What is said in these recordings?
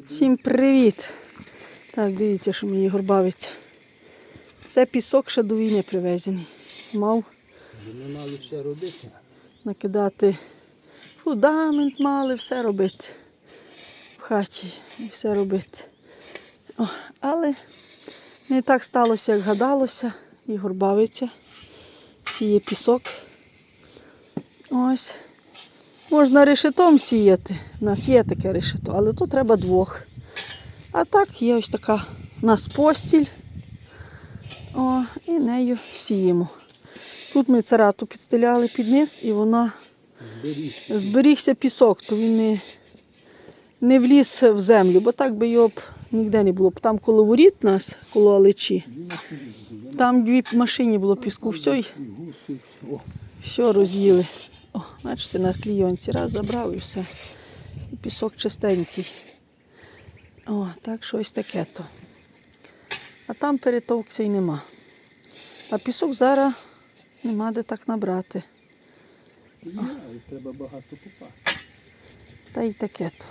Всім привіт! Так, дивіться, що мені горбавиться. Це пісок ще до війни привезений. Мав Вони мали все робити. накидати фундамент, мали все робити. В хаті і все робити. О, але не так сталося, як гадалося. І горбавиться. Сіє пісок. Ось. Можна решетом сіяти. У нас є таке решето, але тут треба двох. А так є ось така у нас постіль. О, і нею сіємо. Тут ми царату підстеляли під низ і вона Зберігся. зберігся пісок, то він не, не вліз в землю, бо так би його б ніде не було. б. Там коло воріт нас, коло Алечі, там дві машині було піску, все, все роз'їли. О, бачите, на клійонці раз забрав і все. І пісок чистенький. О, так щось таке то. А там перетовкся і нема. А пісок зараз нема де так набрати. є, треба багато купати. Та й таке то.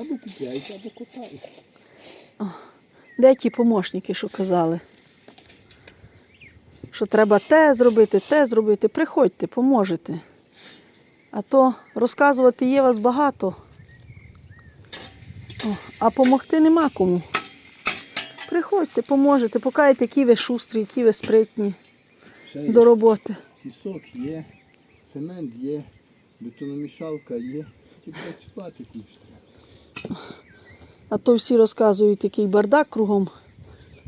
Або купляйте, або копайте. Де ті помощники, що казали? Що треба те зробити, те зробити. Приходьте, поможете. А то розказувати є вас багато. О, а помогти нема кому. Приходьте, поможете, покажете, які ви шустрі, які ви спритні є. до роботи. Пісок є, цемент є, бетономішалка є. Тільки працювати комусь треба. А то всі розказують такий бардак кругом.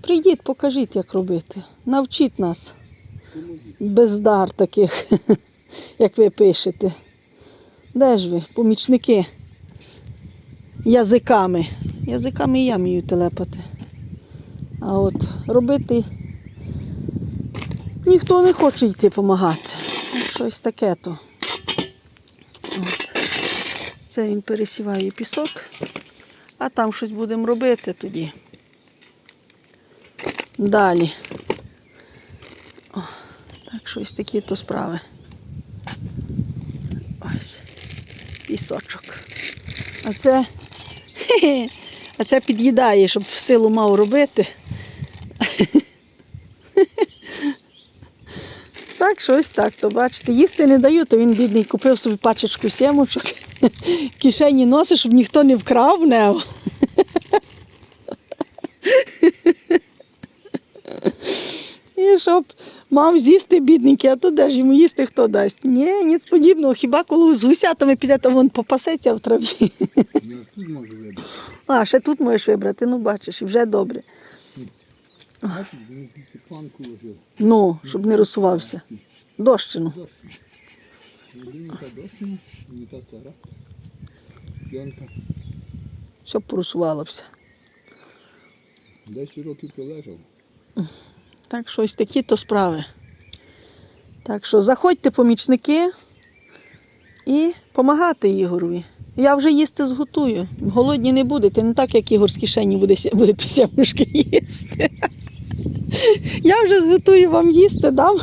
Прийдіть, покажіть, як робити. Навчіть нас. Поможіть. бездар таких, як ви пишете. Де ж ви, помічники? Язиками. Язиками я вмію телепати. А от робити ніхто не хоче йти допомагати. Щось таке то. Це він пересіває пісок, а там щось будемо робити тоді. Далі. Так, щось такі то справи. Ось. Пісочок. А це. А це під'їдає, щоб силу мав робити. Так, щось так, то бачите. Їсти не даю, то він бідний купив собі пачечку сімочок. В кишені носить, щоб ніхто не вкрав не. І щоб мав з'їсти бідненький, а то де ж йому їсти хто дасть? Ні, ніц подібного. Хіба коли з гусятами піде, то він попасеться в траві. Я тут можу вибрати. А, ще тут можеш вибрати, ну бачиш, і вже добре. Бачите, він під планку ложив. Ну, щоб не розсувався. Дощину. Дощина, та цара. Щоб просувалося. 10 років полежав. Так, щось такі то справи. Так що заходьте, помічники, і допомагати Ігорові. Я вже їсти зготую. Голодні не будете, не так, як Ігор з кишені буде, будете сямушки їсти. Я вже зготую вам їсти, дам.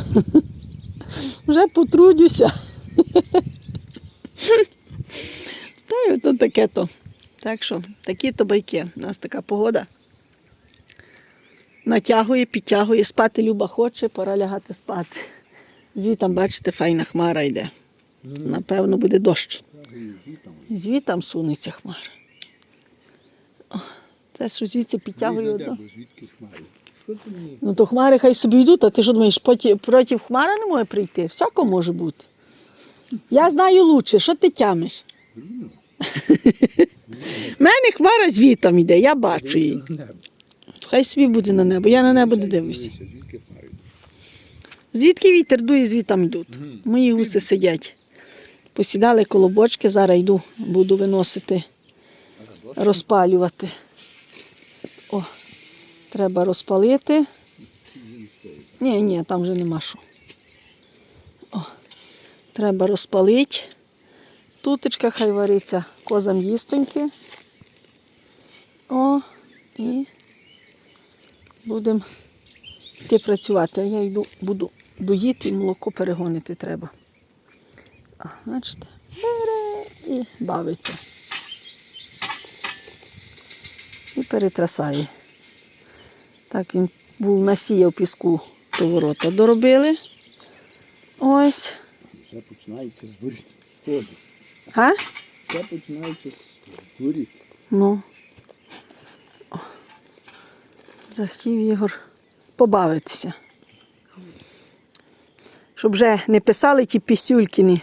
Вже потрудюся. Та й ото таке то. Так що, такі то байки. У нас така погода. Натягує, підтягує, спати Люба хоче, пора лягати спати. Звітам, бачите, файна хмара йде. Напевно, буде дощ. Звітам сунеться хмара. О, Це що звідси підтягує. одно. Мені? Ну то хмари хай собі йдуть, а ти що думаєш, поті- проти хмара не може прийти? Всяко може бути. Я знаю лучше, що ти тямиш? У мене хмара звітом йде, я бачу її. Хай собі буде на небо, я на небо не дивлюся. Звідки вітер дує, звітам йдуть. Мої гуси сидять. Посідали коло бочки, зараз йду, буду виносити, розпалювати. О, треба розпалити. Ні, ні, там вже нема що. О, треба розпалити. Тутечка хай вариться козам їстоньки. О, і будемо йти працювати. А я йду, буду доїти і молоко перегонити треба. А, бачите, бере і бавиться. І перетрасає. Так він був насіяв піску до ворота. Доробили. Ось. Вже починається з. Га? Вже починається з воріт. Ну. О. Захотів Ігор побавитися. Щоб вже не писали ті пісюлькіни,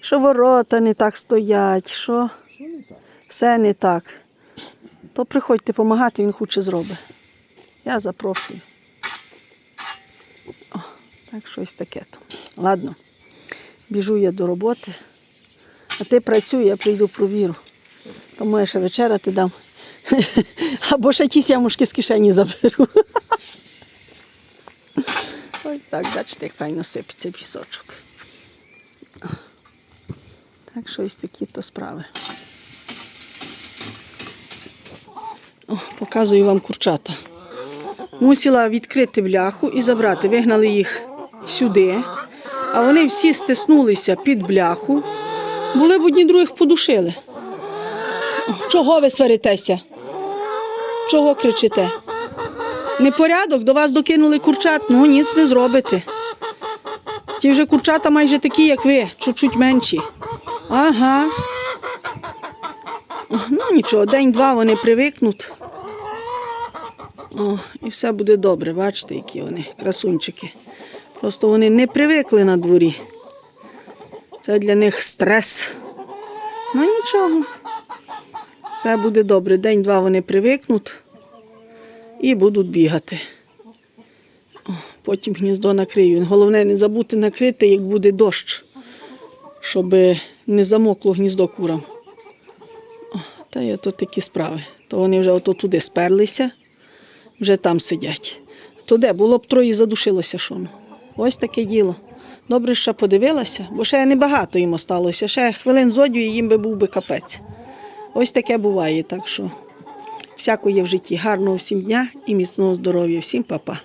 що ворота не так стоять, що все не так. То приходьте допомагати, він хоче зробить. Я запрошую. О, так щось таке то. Ладно, біжу я до роботи, а ти працюй, я прийду провіру. Я ще вечеряти дам. Або ще ті сямушки з кишені заберу. Ось так, бачите, як файно сипеться пісочок. Так, щось такі то справи. О, показую вам курчата. Мусила відкрити бляху і забрати. Вигнали їх сюди, а вони всі стиснулися під бляху. Були б одні других подушили. Чого ви сваритеся? Чого кричите? Непорядок, до вас докинули курчат, ну ніц не зробите. Ті вже курчата майже такі, як ви, чуть-чуть менші. Ага. Ну нічого, день-два вони привикнуть. О, і все буде добре, бачите, які вони красунчики. Просто вони не привикли на дворі. Це для них стрес. Ну нічого. Все буде добре. День-два вони привикнуть і будуть бігати. Потім гніздо накрию. Головне не забути накрити, як буде дощ, щоб не замокло гніздо курам. Та є то такі справи. То вони вже ото туди сперлися, вже там сидять. То де було б троє задушилося шону. Ось таке діло. Добре, що подивилася, бо ще небагато їм осталося. Ще хвилин зодю і їм би був би капець. Ось таке буває, так що всяко є в житті. Гарного всім дня і міцного здоров'я. Всім па-па.